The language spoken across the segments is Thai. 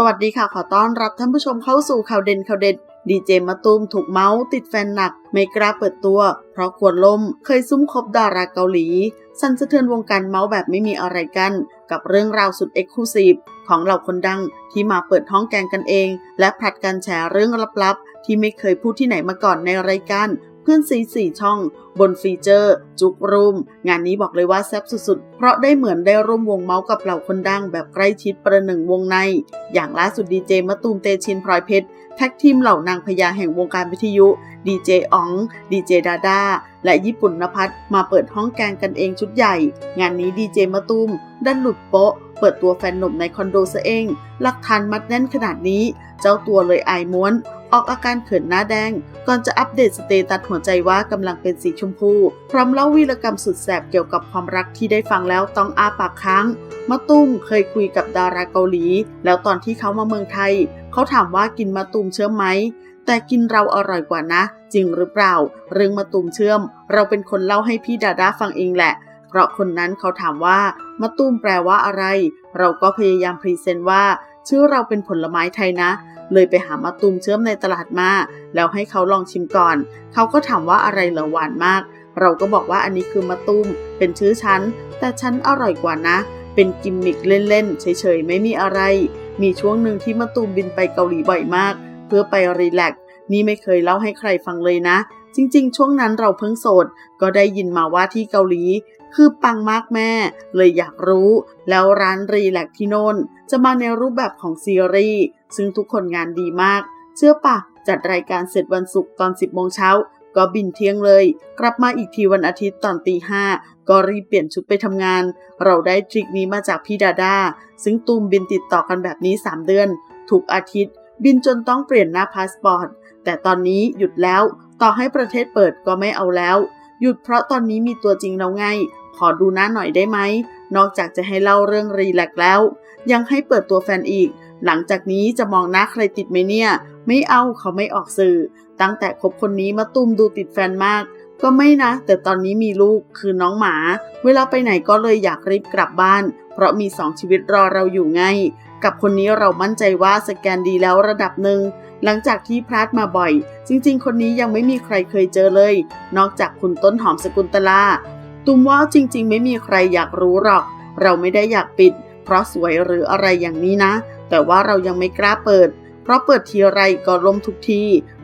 สวัสดีค่ะ ขอต้อนรับท่านผู้ชมเข้าสู่ข่าวเด่นข่าวเด็ด ดีเจมะตูมถูกเมาส์ติดแฟนหนัก ไม่กล้าเปิดตัว เพราะกลัวล่มเคยซุ่มคบดาราเกาหลี สั่นสะเทือนวงการเมาส์แบบไม่มีอะไรกัน กับเรื่องราวสุดเอ็กซ์คลูซีฟของเหล่าคนดังที่มาเปิดห้องแกงกันเอง และผลัดกันแชร์เรื่องลับๆ ที่ไม่เคยพูดที่ไหนมาก่อนในรายการเพื่อนซีสี่ช่อง บนฟีเจอร์ จุกรูมงานนี้บอกเลยว่าแซ่บสุดๆ เพราะได้เหมือนได้ร่วมวงเมาส์กับเหล่าคนดังแบบใกล้ชิดประหนึ่งวงใน อย่างล่าสุดดีเจมะตูมเตชินพลอยเพชรแท็กทีมเหล่านางพญาแห่งวงการวิทยุดีเจอ๋องดีเจดาดาและญี่ปุ่นนภัสมาเปิดห้องแกงกันเองชุดใหญ่ งานนี้ดีเจมะตูมดันหลุดโป๊ะ เปิดตัวแฟนหนุ่มในคอนโดซะเองหลักฐานมัดแน่นขนาดนี้ เจ้าตัวเลยอายม้วน ออกอาการเขินหน้าแดง ก่อนจะอัปเดตสเตตัสหัวใจว่ากำลังเป็นสีชมพู พร้อมเล่าวีรกรรมสุดแสบเกี่ยวกับความรักที่ได้ฟังแล้วต้องอาปากค้างมะตุ้มเคยคุยกับดาราเกาหลี แล้วตอนที่เขามาเมืองไทย เขาถามว่ากินมะตุ้มเชื่อมไหม แต่กินเราอร่อยกว่านะ จริงหรือเปล่า เรื่องมะตุ้มเชื่อม เราเป็นคนเล่าให้พี่ดาดาฟังเองแหละ เพราะคนนั้นเขาถามว่ามะตุ้มแปลว่าอะไร เราก็พยายามพรีเซนต์ว่า ชื่อเราเป็นผลไม้ไทยนะ เลยไปหามะตุ้มเชื่อมในตลาดมา แล้วให้เขาลองชิมก่อน เขาก็ถามว่าอะไรเหรอหวานมาก เราก็บอกว่าอันนี้คือมะตุ้มเป็นชื่อฉัน แต่ฉันอร่อยกว่านะ เป็นกิมมิกเล่นๆ เฉยๆ ไม่มีอะไร มีช่วงหนึ่งที่มะตูมบินไปเกาหลีบ่อยมาก เพื่อไปรีแลกซ์นี่ไม่เคยเล่าให้ใครฟังเลยนะ จริงๆ ช่วงนั้นเราเพิ่งโสด ก็ได้ยินมาว่าที่เกาหลี คือปังมากแม่ เลยอยากรู้ แล้วร้านรีแลกที่โน่น จะมาในรูปแบบของซีรีส์ซึ่งทุกคนงานดีมาก เชื่อปะจัดรายการเสร็จวันศุกร์ตอน 10โมงเช้าก็บินเที่ยงเลย กลับมาอีกทีวันอาทิตย์ตอนตีห้าก็รีบเปลี่ยนชุดไปทำงาน เราได้ทริคนี้มาจากพี่ดาดาซึ่งตูมบินติดต่อกันแบบนี้ 3 เดือน ทุกอาทิตย์ บินจนต้องเปลี่ยนหน้าพาสปอร์ต แต่ตอนนี้หยุดแล้ว ต่อให้ประเทศเปิดก็ไม่เอาแล้ว หยุดเพราะตอนนี้มีตัวจริงแล้วไง ขอดูหน้าหน่อยได้ไหม นอกจากจะให้เล่าเรื่องรีแลกซ์แล้ว ยังให้เปิดตัวแฟนอีก หลังจากนี้จะมองหน้าใครติดไหมเนี่ย ไม่เอาเขาไม่ออกสื่อ ตั้งแต่คบคนนี้มาตุ้มดูติดแฟนมากก็ไม่นะ แต่ตอนนี้มีลูกคือน้องหมา เวลาไปไหนก็เลยอยากรีบกลับบ้าน เพราะมีสองชีวิตรอเราอยู่ไง กับคนนี้เรามั่นใจว่าสแกนดีแล้วระดับหนึ่ง หลังจากที่พลาดมาบ่อย จริงๆ คนนี้ยังไม่มีใครเคยเจอเลย นอกจากคุณต้นหอมสกุลตลา ตุ้มว่าจริงๆ ไม่มีใครอยากรู้หรอก เราไม่ได้อยากปิด เพราะสวยหรืออะไรอย่างนี้นะ แต่ว่าเรายังไม่กล้าเปิด เพราะเปิดทีไรก็ล้มทุกที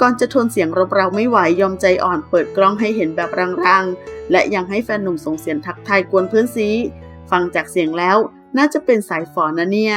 ก่อนจะทนเสียงรบเราไม่ไหวยอมใจอ่อนเปิดกล้องให้เห็นแบบรางๆ และยังให้แฟนหนุ่มส่งเสียงทักทายกวนเพื่อนซี ฟังจากเสียงแล้วน่าจะเป็นสายฝอนะเนี่ย